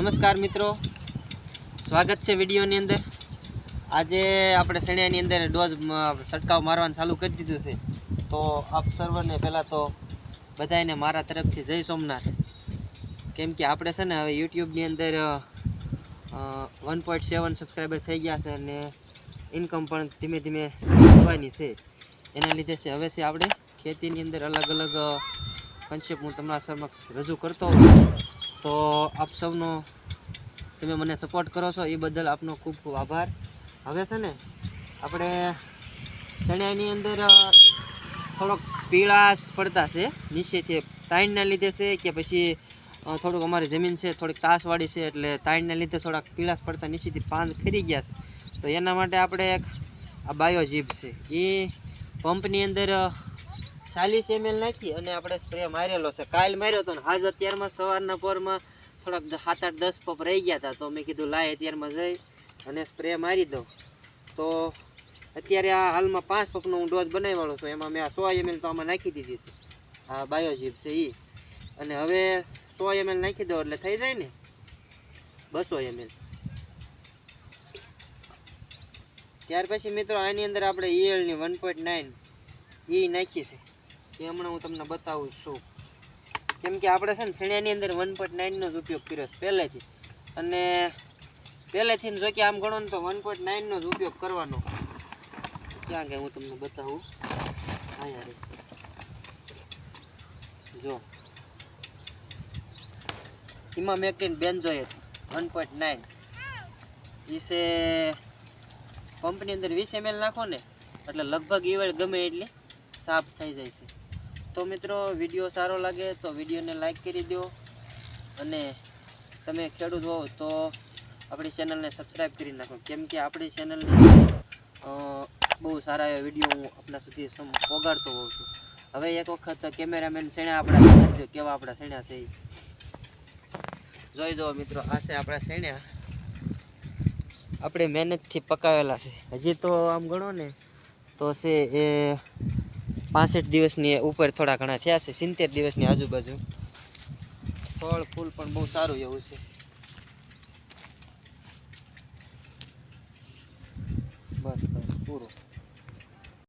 નમસ્કાર મિત્રો. સ્વાગત છે વિડીયોની અંદર. આજે આપણે શેણિયાની અંદર ડોઝ છંટકાવ મારવાનું ચાલુ કરી દીધું છે. તો આપ સર્વને પહેલાં તો બધાને મારા તરફથી જય સોમનાથ. કેમ કે આપણે છે ને હવે યુટ્યુબની અંદર વન પોઈન્ટ સેવન સબસ્ક્રાઈબર થઈ ગયા છે અને ઇન્કમ પણ ધીમે ધીમે થવાની છે. એના લીધે છે, હવે છે આપણે ખેતીની અંદર અલગ અલગ કન્સેપ્ટ હું તમારા સમક્ષ રજૂ કરતો હોઉં. તો આપ સૌનો તમે મને સપોર્ટ કરો છો, એ બદલ આપનો ખૂબ ખૂબ આભાર. હવે છે ને, આપણે ચણિયાની અંદર થોડોક પીળાશ પડતા છે, નીચેથી તાઈણના લીધે છે, કે પછી થોડુંક અમારી જમીન છે, થોડીક તાસવાળી છે, એટલે તાઈણના લીધે થોડાક પીળાશ પડતા નીચેથી પાન ખરી ગયા છે. તો એના માટે આપણે એક આ બાયોજીપ છે. એ પંપની અંદર ચાલીસ એમએલ નાખી અને આપણે સ્પ્રે મારેલો છે. કાલ માર્યો હતો ને આજ અત્યારમાં સવારના પોરમાં થોડાક સાત આઠ દસ પપ રહી ગયા હતા તો મેં કીધું, લાય, અત્યારમાં જઈ અને સ્પ્રે મારી દઉં. તો અત્યારે આ હાલમાં પાંચ પપનો હું ડોઝ બનાવેલો છું. એમાં મેં આ સો એમએલ તો આમાં નાખી દીધી હતી આ બાયોજીપ છે એ અને હવે સો એમએલ નાખી દો એટલે થઈ જાય ને? બસો એમએલ ત્યાર પછી મિત્રો આની અંદર આપણે ઈયળની વન પોઈન્ટ નાઇન એ નાખી છે. એ હમણાં હું તમને બતાવું છું કેમ કે આપણે છે ને સણિયાની અંદર વન પોઈન્ટ નાઇનનો જ ઉપયોગ કર્યો પહેલેથી. અને પહેલેથી જો કે આમ ગણો ને તો વન પોઈન્ટ નાઇનનો જ ઉપયોગ કરવાનો. ક્યાં ગયા હું તમને બતાવું? અહીંયા જો. એમાં મેં બેન benzoate one point nine EC પંપની અંદર વીસ એમએલ નાખો ને, એટલે લગભગ ઈવળ ગમે એટલી સાફ થઈ જાય છે. તો મિત્રો, વીડિયો સારો લાગે તો વિડીયોને લાઇક કરી દો અને તમે ખેડૂત હોવ તો આપણી ચેનલને સબસ્ક્રાઈબ કરી નાખો. કેમ કે આપણી ચેનલની બહુ સારા એવા વીડિયો હું આપણા સુધી પોગાડતો હોઉં છું. હવે એક વખત કેમેરામેન શેણા આપણા કેવા આપણા શેણા છે જોઈ જુઓ મિત્રો, આ છે આપણા શેણ્યા આપણે મહેનતથી પકાવેલા છે. હજી તો આમ ગણો ને, તો છે એ પાસઠ દિવસની ઉપર થોડા ઘણા થયા છે, સિત્તેર દિવસની આજુબાજુ. ફળ, ફૂલ પણ બહુ સારું એવું છે. બસ બસ, પૂરું.